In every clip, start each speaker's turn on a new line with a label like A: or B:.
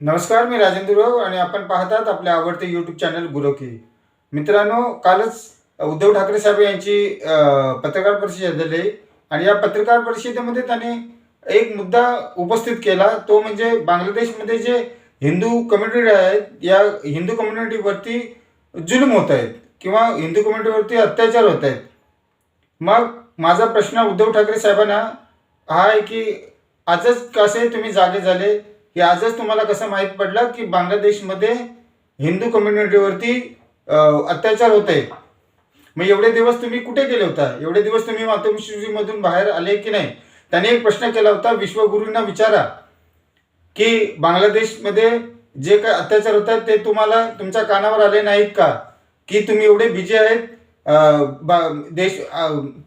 A: नमस्कार मी राजेंद्र राव आणि आपण पाहतात आपले आवडते यूट्यूब चॅनल गुरोकी. मित्रांनो कालच उद्धव ठाकरे साहेब यांची पत्रकार परिषद झाली आणि या पत्रकार परिषदेमध्ये त्यांनी एक मुद्दा उपस्थित केला. तो म्हणजे बांगलादेशमध्ये जे हिंदू कम्युनिटी आहेत या हिंदू कम्युनिटीवरती जुलूम होत आहेत किंवा हिंदू कम्युनिटीवरती अत्याचार होत आहेत. मग माझा प्रश्न उद्धव ठाकरे साहेबांना हा आहे की आजच कसे तुम्ही जागे झाले? की आजच तुम्हाला कसं माहीत पडलं की बांगलादेशमध्ये हिंदू कम्युनिटीवरती अत्याचार होत. आहे मग एवढे दिवस तुम्ही कुठे गेले होता? एवढे दिवस तुम्ही मातोश्रीमधून बाहेर आले की नाही? त्याने एक प्रश्न केला होता विश्वगुरूंना विचारा की बांगलादेशमध्ये जे काय अत्याचार होतात ते तुम्हाला तुमच्या कानावर आले नाहीत का? की तुम्ही एवढे बिजी आहेत? बा- देश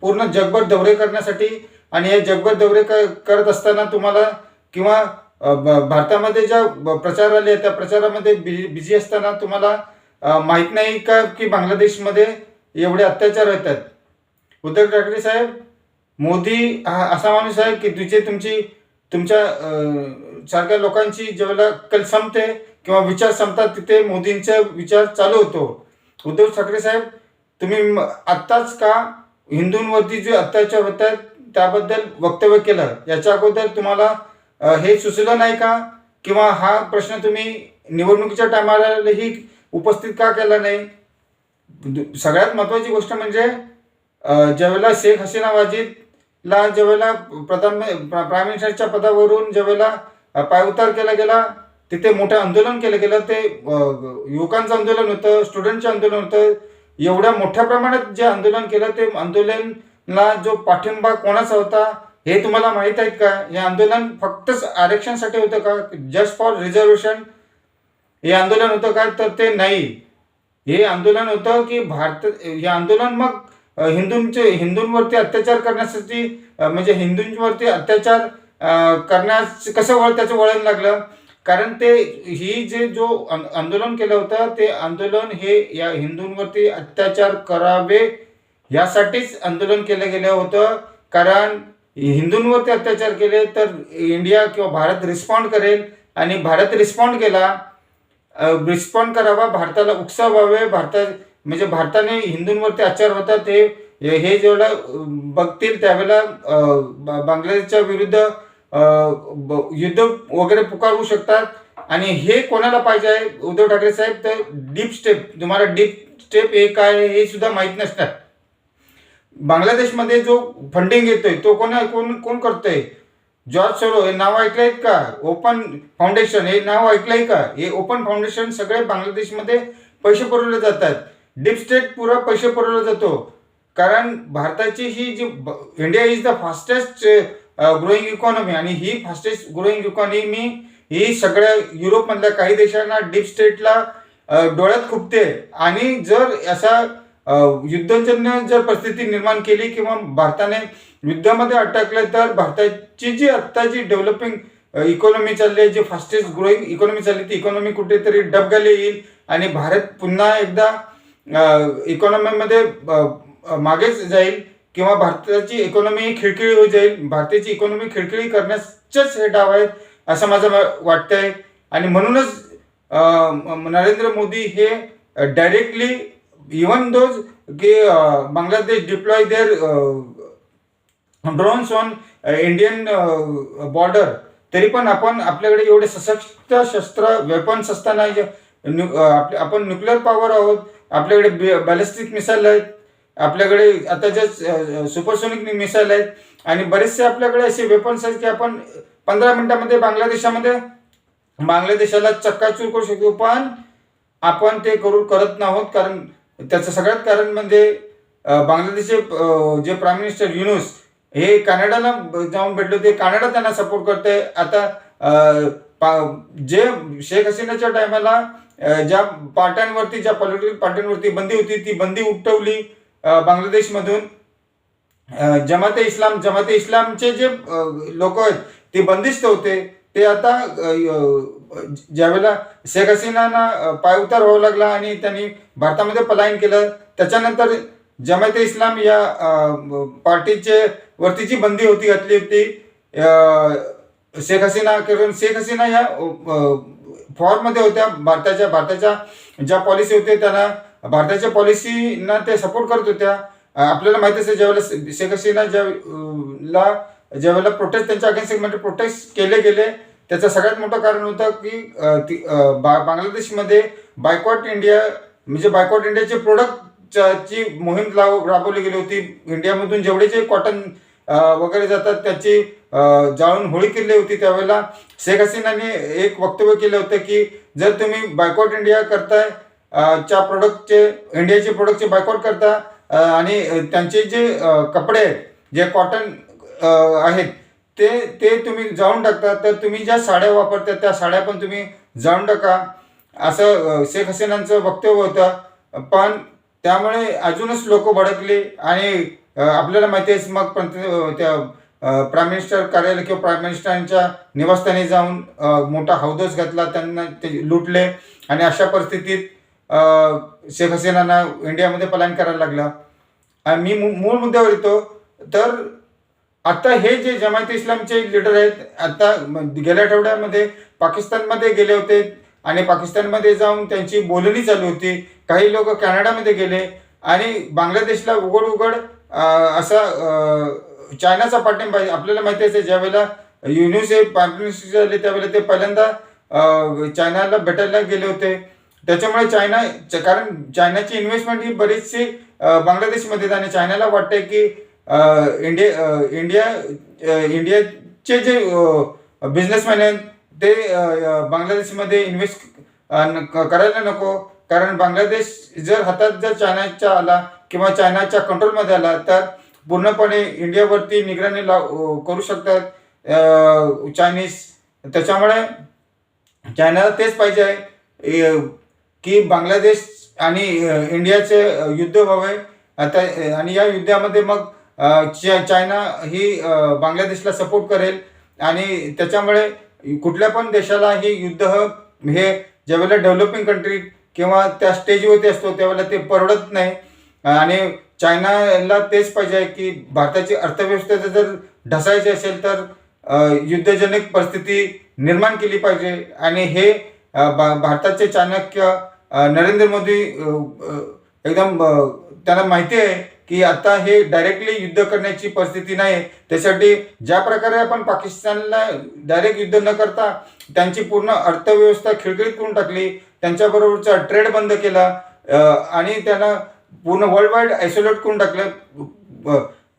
A: पूर्ण जगभर दौरे करण्यासाठी आणि हे जगभर दौरे क- करत असताना तुम्हाला किंवा भारतामध्ये ज्या ब- प्रचार आले त्या प्रचारामध्ये बि बिझी असताना तुम्हाला माहीत नाही का की बांगलादेशमध्ये एवढे अत्याचार होतात उद्धव ठाकरे साहेब मोदी हा असा माणूस आहे की तुझे तुमची तुमच्या सारख्या लोकांची ज्यावेळेला कल संपते किंवा विचार संपतात तिथे मोदींचा विचार चालू होतो. उद्धव ठाकरे साहेब तुम्ही आत्ताच का हिंदूंवरती जे अत्याचार होत आहेत त्याबद्दल वक्तव्य केलं? याच्या अगोदर तुम्हाला हे सुचलं नाही का? किंवा हा प्रश्न तुम्ही निवडणुकीच्या टायमालाही उपस्थित का केला नाही? सगळ्यात महत्त्वाची गोष्ट म्हणजे ज्यावेळेला शेख हसीना वाजिदला ज्यावेळेला प्रधान प्राईम मिनिस्टरच्या पदावरून ज्यावेळेला पायउतार केला गेला तिथे मोठं आंदोलन केलं गेलं. ते युवकांचं आंदोलन होतं स्टुडंटचं आंदोलन होतं. एवढ्या मोठ्या प्रमाणात जे आंदोलन केलं ते आंदोलनला जो पाठिंबा कोणाचा होता हे तुम्हाला माहीत आहेत का? हे आंदोलन फक्तच आरक्षणसाठी होतं का? जस्ट फॉर रिझर्वेशन हे आंदोलन होतं का? तर ते नाही. हे आंदोलन होतं की भारत हे आंदोलन मग हिंदूंचे हिंदूंवरती अत्याचार करण्यासाठी म्हणजे हिंदूंवरती अत्याचार करण्यास कसं वळ त्याचं वळण लागलं? कारण ते ही जे जो आंदोलन केलं होतं ते आंदोलन हे या हिंदूंवरती अत्याचार करावे यासाठीच आंदोलन केलं गेलं होतं. कारण हिंदूंवरती अत्याचार केले तर इंडिया किंवा भारत रिस्पॉन्ड करेल. आणि भारत रिस्पॉन्ड केला रिस्पॉन्ड करावा भारताला उत्साह व्हावे भारता म्हणजे भारताने हिंदूंवरती अत्याचार होतात ते हे जेवढा बघतील त्यावेळेला बांगलादेशच्या विरुद्ध ब- युद्ध वगैरे पुकारवू शकतात. आणि हे कोणाला पाहिजे आहे? उद्धव ठाकरे साहेब तर डीप स्टेप तुम्हाला डीप स्टेप हे काय आहे हे सुद्धा माहीत नसणार. बांगलादेशमध्ये जो फंडिंग येतोय तो कोण कोण कोण करतोय? जॉर्ज सोरो हे नाव ऐकलंय का? ओपन फाउंडेशन हे नाव ऐकलंय का? हे ओपन फाउंडेशन सगळे बांगलादेशमध्ये पैसे पुरवले जातात. डीप स्टेट पुरा पैसे पुरवला जातो. कारण भारताची ही जी India is the fastest growing economy आणि ही फास्टेस्ट ग्रोईंग इकॉनॉमी ही सगळ्या युरोपमधल्या काही देशांना डीप स्टेटला डोळ्यात खुपते. आणि जर असा युद्धजन्य जर परिस्थिती निर्माण केली किंवा भारताने युद्धामध्ये अटकले तर भारताची जी आत्ता जी डेव्हलपिंग इकॉनॉमी चालली आहे जी फास्टेस्ट ग्रोईंग इकॉनॉमी चालली ती इकॉनॉमी कुठेतरी डबघाली येईल. आणि भारत पुन्हा एकदा इकॉनॉमीमध्ये मागेच जाईल किंवा भारताची इकॉनॉमी खिळखिळी होऊ जाईल. भारताची इकॉनॉमी खिळखिळी करण्याचेच हे डाव आहेत असं माझं वाटतं वाटतंय. आणि म्हणूनच नरेंद्र मोदी हे डायरेक्टली इवन दोज की their uh, Bangladesh deploy on uh, on Indian border तरी पण आपण आपल्याकडे एवढे सशक्त शस्त्र वेपन्स असताना न्यू- uh, आपण न्यूक्लिअर पॉवर आहोत आपल्याकडे बॅलिस्टिक मिसाईल आहेत आपल्याकडे आता जे सुपरसोनिक मिसाईल आहेत आणि बरेचसे आपल्याकडे असे वेपन्स आहेत की आपण पंधरा मिनिटामध्ये बांगलादेशामध्ये बांगलादेशाला चक्काचूर करू शकतो पण आपण ते करू करत नाहोत कारण त्याचं सगळ्यात कारण म्हणजे बांगलादेशचे जे प्राईम मिनिस्टर युनुस हे कॅनडाला जाऊन भेटले होते. कॅनडा त्यांना सपोर्ट करते आता पा- जे शेख हसीनाच्या टायमाला ज्या पार्ट्यांवरती ज्या पॉलिटिकल पार्ट्यांवरती बंदी होती ती बंदी उठवली बांगलादेशमधून. जमाते इस्लाम जमाते इस्लामचे जे लोक आहेत ते बंदिस्त होते. ते आता ज्यावेळेला शेख हसीनांना पाय पायउतार व्हावं लागला आणि त्यांनी भारतामध्ये पलायन केलं त्याच्यानंतर जमायत इस्लाम या पार्टीचे वरतीची बंदी होती घातली होती शेख हसीना करून शेख हसीना या फॉर्ममध्ये होत्या भारताच्या भारताच्या ज्या पॉलिसी होत्या त्यांना भारताच्या पॉलिसीना ते सपोर्ट करत होत्या. आपल्याला माहिती असेल ज्यावेळेला शेख हसीना ज्या ला ज्यावेळेला प्रोटेस्ट त्यांच्या अगेन्स्टमध्ये प्रोटेस्ट केले गेले त्याचं सगळ्यात मोठं कारण होतं की ती- बा- बांगलादेशमध्ये बायकॉट इंडिया म्हणजे बायकॉट इंडियाचे प्रोडक्टची मोहीम लाव राबवली गेली होती. इंडियामधून जेवढे जे कॉटन वगैरे जातात त्याची जाळून होळी केली होती त्यावेळेला. शेख हसीनाने एक वक्तव्य केलं होतं की जर तुम्ही बायकॉट इंडिया करताय च्या प्रोडक्टचे इंडियाचे प्रोडक्टचे बायकॉट करता आणि त्यांचे जे कपडे आहेत जे कॉटन आहेत ते ते तुम्ही जाऊन टाकता तर तुम्ही ज्या साड्या वापरता त्या साड्या पण तुम्ही जाऊन टाका. असं शेख हसीनांचं वक्तव्य होतं. पण त्यामुळे अजूनच लोक भडकले आणि आपल्याला माहिती आहे मग पंत त्या प्राईम मिनिस्टर कार्यालय किंवा प्राईम मिनिस्टरांच्या निवासस्थानी जाऊन मोठा हौदस घातला त्यांना ते लुटले आणि अशा परिस्थितीत शेख हसीनांना इंडियामध्ये पलायन करायला लागलं. आणि मी मू- मूळ मुद्द्यावर येतो. तर आता हे जे जमायत इस्लामचे लीडर आहेत आता गेल्या आठवड्यामध्ये पाकिस्तानमध्ये गेले होते आणि पाकिस्तानमध्ये जाऊन त्यांची बोलणी चालू होती. काही लोक कॅनडामध्ये गेले आणि बांगलादेशला उघड उघड असा चायनाचा पाठिंबा आपल्याला माहिती आहे ज्यावेळेला युनिसेफ पार्टनरशिप झाले त्यावेळेला ते पहिल्यांदा चायनाला भेटायला गेले होते. त्याच्यामुळे चायना च- कारण चायनाची इन्व्हेस्टमेंट ही बरीचशी बांगलादेशमध्ये आणि चायनाला वाटते की इंडिया इंडिया इंडियाचे जे बिझनेसमॅन आहेत ते बांगलादेशमध्ये इन्व्हेस्ट करायला नको. कारण बांगलादेश जर हातात जर चायनाच्या आला किंवा चायनाच्या कंट्रोलमध्ये आला तर पूर्णपणे इंडियावरती निगराणी लाव करू शकतात चायनीज. त्याच्यामुळे चायनाला तेच पाहिजे आहे की बांगलादेश आणि इंडियाचे युद्ध व्हावे. आता आणि या युद्धामध्ये मग चायना ही बांगलादेशला सपोर्ट करेल. आणि त्याच्यामुळे कुठल्या पण देशाला हे युद्ध हे ज्यावेळेला डेव्हलपिंग कंट्री किंवा त्या स्टेजवरती असतो त्यावेळेला ते परवडत नाही. आणि चायनाला तेच पाहिजे की भारताची अर्थव्यवस्था जर ढसायची असेल तर युद्धजनक परिस्थिती निर्माण केली पाहिजे. आणि हे भा- भारताचे चाणक्य नरेंद्र मोदी एकदम त्यांना माहिती आहे. की आता हे डायरेक्टली युद्ध करण्याची परिस्थिती नाही. त्यासाठी ज्या प्रकारे आपण पाकिस्तानला डायरेक्ट युद्ध न करता त्यांची पूर्ण अर्थव्यवस्था खिळखिळीत करून टाकली त्यांच्याबरोबरचा ट्रेड बंद केला आणि त्यांना पूर्ण वर्ल्ड वाईड आयसोलेट करून टाकलं.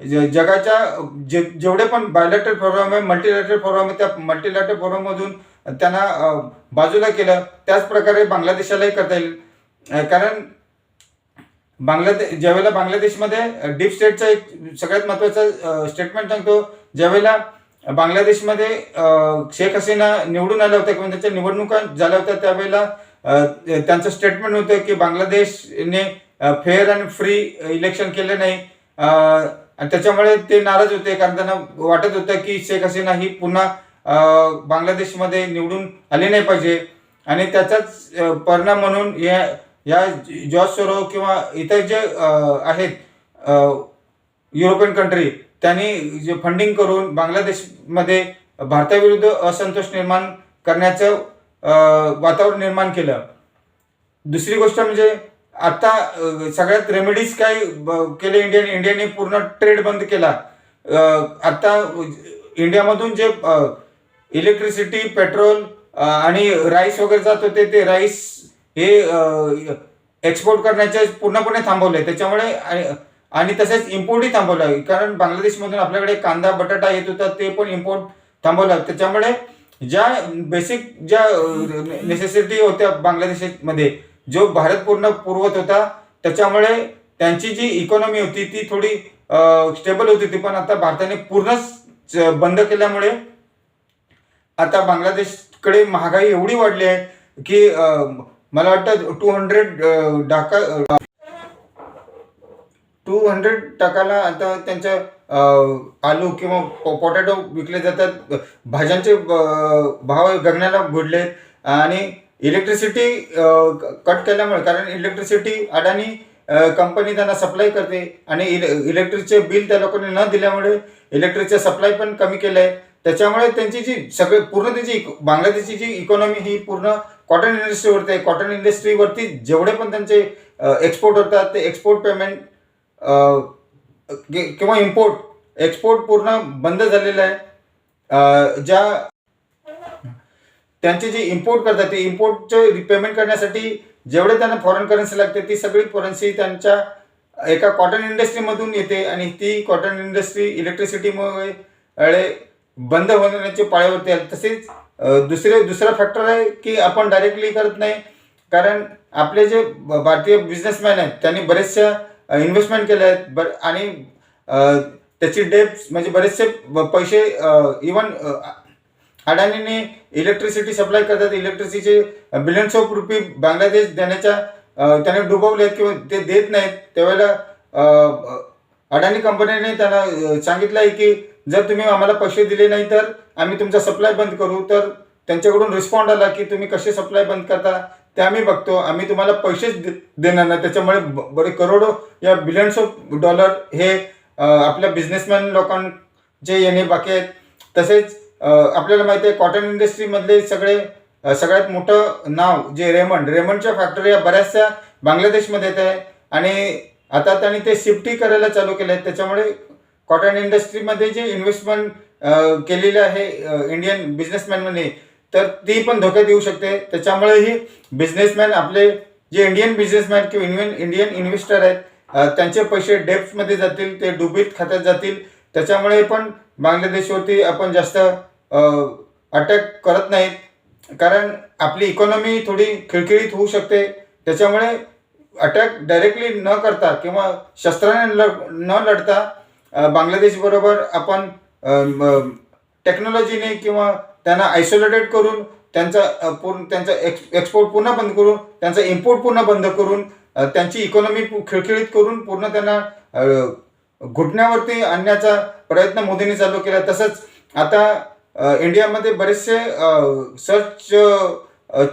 A: ज- जगाच्या जे जेवढे पण बायोलॅटरल प्रोग्राम आहे मल्टीलॅटरल प्रोग्राम आहे त्या मल्टीलॅटरल प्रोग्राममधून त्यांना बाजूला केलं. त्याच प्रकारे बांगलादेशालाही करता येईल. कारण बांगलादेश ज्यावेळेला बांगलादेशमध्ये डीप स्टेटचा एक सगळ्यात महत्त्वाचा स्टेटमेंट सांगतो ज्यावेळेला बांगलादेशमध्ये शेख हसीना निवडून आल्या होत्या किंवा त्याच्या निवडणुका झाल्या होत्या त्यावेळेला त्यांचं स्टेटमेंट होतं की बांगलादेशने फेअर अँड फ्री इलेक्शन केले नाही. आणि त्याच्यामुळे ते नाराज होते कारण त्यांना वाटत होतं की शेख हसीना ही पुन्हा बांगलादेशमध्ये निवडून आली नाही पाहिजे. आणि त्याचाच परिणाम म्हणून या या जॉर्ज सोरो किंवा इतर जे आहेत युरोपियन कंट्री त्यांनी जे फंडिंग करून बांगलादेशमध्ये भारताविरुद्ध असंतोष निर्माण करण्याचं वातावरण निर्माण केलं. दुसरी गोष्ट म्हणजे आता सगळ्यात रेमेडीज काय ब- केले इंडियन इंडियाने पूर्ण ट्रेड बंद केला. आता इंडियामधून जे इलेक्ट्रिसिटी पेट्रोल आणि राईस वगैरे जात होते ते राईस हे एक्सपोर्ट करण्याचे पूर्णपणे थांबवले. त्याच्यामुळे आणि- आणि तसेच इम्पोर्टही थांबवलं. आहे कारण बांगलादेशमधून आपल्याकडे कांदा बटाटा येत होता ते पण इम्पोर्ट थांबवलं. त्याच्यामुळे ज्या बेसिक ज्या नेसेसिटी होत्या बांगलादेशमध्ये जो भारत पूर्ण पुरवत होता त्याच्यामुळे त्यांची जी इकॉनॉमी होती ती थोडी स्टेबल होती ती पण आता भारताने पूर्णच बंद केल्यामुळे आता बांगलादेशकडे महागाई एवढी वाढली आहे की मला वाटतं टू हंड्रेड डाका टू हंड्रेड टाकाला आता त्यांच्या आलू किंवा पोटॅटो विकले जातात. भाज्यांचे भाव गगनाला भिडलेत आणि इलेक्ट्रिसिटी कट केल्यामुळे कारण इलेक्ट्रिसिटी अडाणी कंपनी त्यांना सप्लाय करते. आणि इले इलेक्ट्रिकचे बिल त्या लोकांनी न दिल्यामुळे इलेक्ट्रिकचे सप्लाय पण कमी केलं आहे त्याच्यामुळे त्यांची जी सगळे पूर्ण त्याची इक- बांगलादेशची जी इकॉनॉमी ही पूर्ण कॉटन इंडस्ट्रीवरती आहे. कॉटन इंडस्ट्रीवरती जेवढे पण त्यांचे एक्सपोर्ट होतात ते एक्सपोर्ट पेमेंट किंवा इम्पोर्ट एक्सपोर्ट पूर्ण बंद झालेलं आहे. ज्या त्यांचे जे इम्पोर्ट करतात ते इम्पोर्टचे पेमेंट करण्यासाठी जेवढे त्यांना फॉरेन करन्सी लागते ती सगळी करन्सी त्यांच्या एका कॉटन इंडस्ट्रीमधून येते आणि ती कॉटन इंडस्ट्री इलेक्ट्रिसिटीमुळे बंद होण्याचे पाळ्यावरती आली. तसेच दुसरे दुसरा फॅक्टर आहे की आपण डायरेक्टली करत नाही. कारण आपले जे भारतीय बिझनेसमॅन आहेत त्यांनी बरेचशा इन्व्हेस्टमेंट केले आहेत. बर आणि त्याची डेप्स म्हणजे बरेचसे पैसे इवन अडाणीने इलेक्ट्रिसिटी सप्लाय करतात. इलेक्ट्रिसिटीचे बिलियन्स ऑफ रुपी बांगलादेश देण्याच्या त्याने डुबवले आहेत किंवा ते देत नाहीत. त्यावेळेला अडाणी कंपनीने त्यांना सांगितलं आहे की जर तुम्ही आम्हाला पैसे दिले नाही तर आम्ही तुमचा सप्लाय बंद करू तर त्यांच्याकडून रिस्पॉन्ड आला की तुम्ही कसे सप्लाय बंद करता ते आम्ही बघतो. आम्ही तुम्हाला पैसेच दे- देणार नाही. त्याच्यामुळे ब- बरे करोडो या बिलियन्स ऑफ डॉलर हे आपल्या बिझनेसमॅन लोकांचे येणे बाकी आहेत. तसेच आपल्याला माहिती आहे कॉटन इंडस्ट्रीमधले सगळे सगळ्यात मोठं नाव जे रेमंड रेमंडच्या फॅक्टरी बऱ्याचशा बांगलादेशमध्ये येत आहे. आणि आता त्यांनी ते शिफ्टही करायला चालू केले आहेत त्याच्यामुळे कॉटन इंडस्ट्रीमध्ये जे इन्व्हेस्टमेंट केलेले आहे इंडियन बिझनेसमॅनमध्ये तर ती पण धोक्यात येऊ शकते. त्याच्यामुळेही बिझनेसमॅन आपले जे इंडियन बिझनेसमॅन किंवा इंडियन इंडियन इन्व्हेस्टर आहेत त्यांचे पैसे डेप्समध्ये जातील ते डुबीत खात्यात जातील. त्याच्यामुळे पण बांगलादेशवरती आपण जास्त अटॅक करत नाहीत. कारण आपली इकॉनॉमी थोडी खिळखिळीत होऊ शकते. त्याच्यामुळे अटॅक डायरेक्टली न करता किंवा शस्त्राने न लढता बांगलादेशबरोबर आपण टेक्नॉलॉजीने किंवा त्यांना आयसोलेटेड करून त्यांचा पूर्ण त्यांचा एक्स एक्सपोर्ट पूर्ण बंद करून त्यांचा इम्पोर्ट पूर्ण बंद करून त्यांची इकॉनॉमी खिळखिळीत करून पूर्ण त्यांना घुटण्यावरती आणण्याचा प्रयत्न मोदींनी चालू केला. तसंच आता इंडियामध्ये बरेचसे सर्च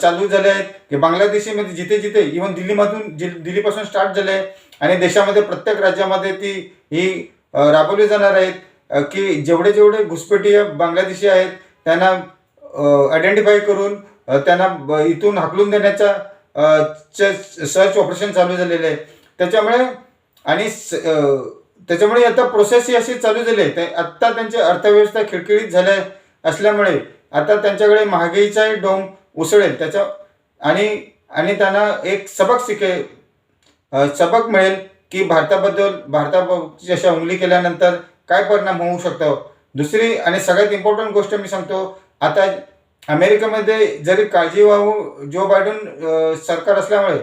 A: चालू झाले आहेत की बांगलादेशीमध्ये जिथे जिथे इव्हन दिल्लीमधून जि दिल्लीपासून स्टार्ट झाले आहे. आणि देशामध्ये प्रत्येक राज्यामध्ये ती ही राबवले जाणार आहेत. की जेवढे जेवढे घुसपेटीय बांगलादेशी आहेत त्यांना आयडेंटिफाय करून त्यांना ब- इथून हाकलून देण्याचा सर्च ऑपरेशन चालू झालेलं आहे. त्याच्यामुळे आणि स- त्याच्यामुळे आता प्रोसेस ही अशी चालू झाली आहे. ते- आत्ता त्यांची अर्थव्यवस्था खिळखिळीत झाल्या असल्यामुळे आता त्यांच्याकडे महागाईचाही डोंग उसळेल. त्याच्या आणि आणि त्यांना एक सबक शिके सबक मिळेल. की भारताबद्दल भारताची अशा उंगली केल्यानंतर काय परिणाम होऊ शकतो? दुसरी आणि सगळ्यात इम्पॉर्टंट गोष्ट मी सांगतो आता अमेरिकेमध्ये जरी काळजी वाहू जो बायडन सरकार असल्यामुळे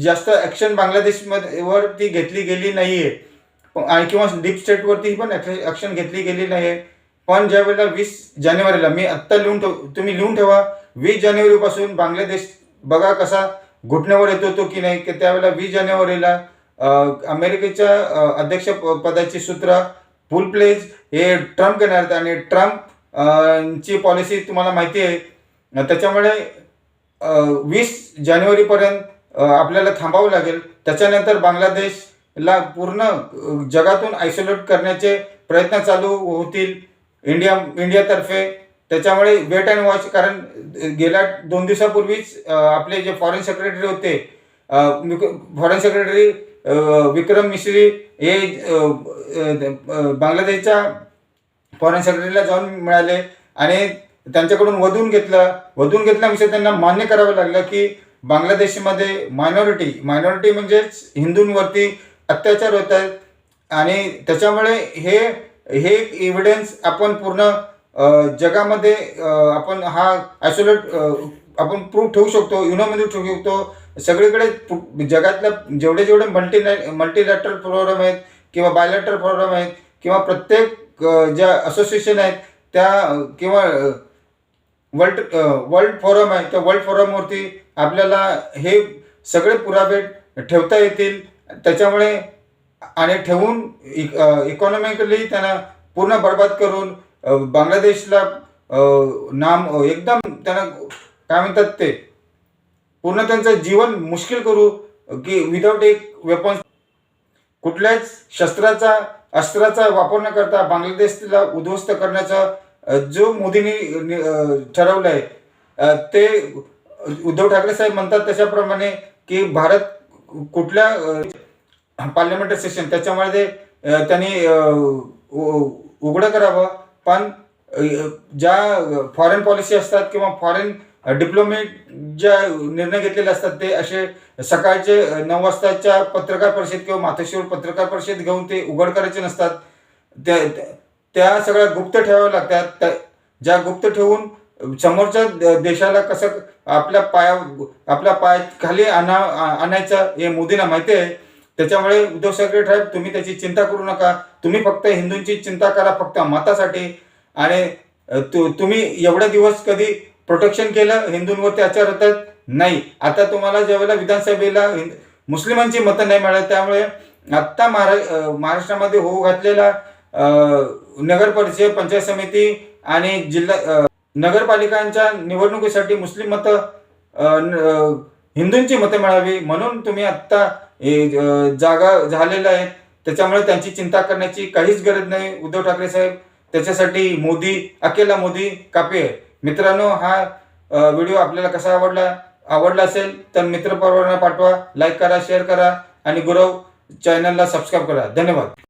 A: जास्त ॲक्शन बांगलादेशमध्ये वरती घेतली गेली नाही आहे आणि किंवा डीप स्टेटवरती पण ॲक्शन घेतली गेली नाही आहे पण ज्या वेळेला वीस जानेवारीला मी आत्ता लिहून ठेव तुम्ही लिहून ठेवा वीस जानेवारीपासून बांगलादेश बघा कसा घुटण्यावर येतो तो की नाही की त्यावेळेला वीस जानेवारीला अमेरिकेच्या अध्यक्ष प- पदाची सूत्र फुल प्लेज हे ट्रम्प घेणार आहेत आणि ट्रम्प ची पॉलिसी तुम्हाला माहिती आहे. त्याच्यामुळे वीस जानेवारीपर्यंत आपल्याला थांबावं लागेल. त्याच्यानंतर बांगलादेशला पूर्ण जगातून आयसोलेट करण्याचे प्रयत्न चालू होतील. इंडिया इंडियातर्फे त्याच्यामुळे वेट अँड वॉच कारण गेल्या दोन दिवसापूर्वीच आपले जे फॉरेन सेक्रेटरी होते फॉरेन सेक्रेटरी विक्रम मिश्री हे बांगलादेशच्या फॉरेन सेक्रेटरीला जाऊन मिळाले आणि त्यांच्याकडून वधून घेतलं. वधून घेतल्याविषयी त्यांना मान्य करावं लागलं की बांगलादेशमध्ये मायनॉरिटी मायनॉरिटी म्हणजेच हिंदूंवरती अत्याचार होत आहेत. आणि त्याच्यामुळे हे हे एव्हिडन्स आपण पूर्ण जगामध्ये आपण हा आयसोलेट आपण प्रूफ ठेवू शकतो युनोमध्ये ठेवू शकतो. सगळीकडे जगातल्या जेवढे जेवढे मल्टी मल्टीलॅटरल प्रोग्राम आहेत किंवा बायलॅटरल प्रोग्राम आहेत किंवा प्रत्येक ज्या असोसिएशन आहेत त्या किंवा वर्ल्ड वर्ल्ड फोरम आहे त्या वर्ल्ड फोरमवरती आपल्याला हे सगळे पुरावे ठेवता येतील. त्याच्यामुळे आणि ठेवून इक इकॉनॉमिकली त्यांना पूर्ण बरबाद करून बांगलादेशला नाम एकदम त्यांना काय म्हणतात ते पूर्ण त्यांचं जीवन मुश्किल करू की विदाऊट एक वेपन कुठल्याच शस्त्राचा अस्त्राचा वापर न करता बांगलादेशला उद्ध्वस्त करण्याचा जो मोदींनी ठरवलं आहे ते उद्धव ठाकरे साहेब म्हणतात त्याच्याप्रमाणे की भारत कुठल्या अ, पार्लमेंटरी सेशन त्याच्यामध्ये त्यांनी उ- उघडं करावं पण ज्या फॉरेन पॉलिसी असतात किंवा फॉरेन डिप्लोमेट ज्या निर्णय घेतलेले असतात ते असे सकाळचे नऊ वाजताच्या पत्रकार परिषद किंवा माथेश्वर पत्रकार परिषद घेऊन ते उघड करायचे नसतात. त्या त्या- सगळ्या गुप्त ठेवाव्या लागतात. त्या- ज्या गुप्त ठेवून समोरच्या द- देशाला कसं आपल्या पाया आपल्या पाय खाली आणा आणायचं हे मोदींना माहिती आहे. त्याच्यामुळे उद्धव ठाकरे साहेब तुम्ही त्याची चिंता करू नका. तुम्ही फक्त हिंदूंची चिंता करा फक्त मतासाठी. आणि तु- तुम्ही एवढे दिवस कधी प्रोटेक्शन केलं हिंदूंवरती आचार होतात? नाही. आता तुम्हाला ज्यावेळेला विधानसभेला मुस्लिमांची मतं नाही मिळाली त्यामुळे आत्ता महारा महाराष्ट्रामध्ये होऊ घातलेला नगर परिषद पंचायत समिती आणि जिल्हा नगरपालिकांच्या निवडणुकीसाठी मुस्लिम मतं हिंदूंची मतं मिळावी. म्हणून तुम्ही आत्ता जागा झालेल्या आहेत त्याच्यामुळे त्यांची चिंता करण्याची काहीच गरज नाही. उद्धव ठाकरे साहेब त्याच्यासाठी मोदी अकेला मोदी कापे आहे. मित्रांनो हा व्हिडिओ आपल्याला कसा आवडला? आवडला असेल तर मित्रपरिवारांना पाठवा लाईक करा शेअर करा आणि गुरव चॅनलला सबस्क्राईब करा. धन्यवाद.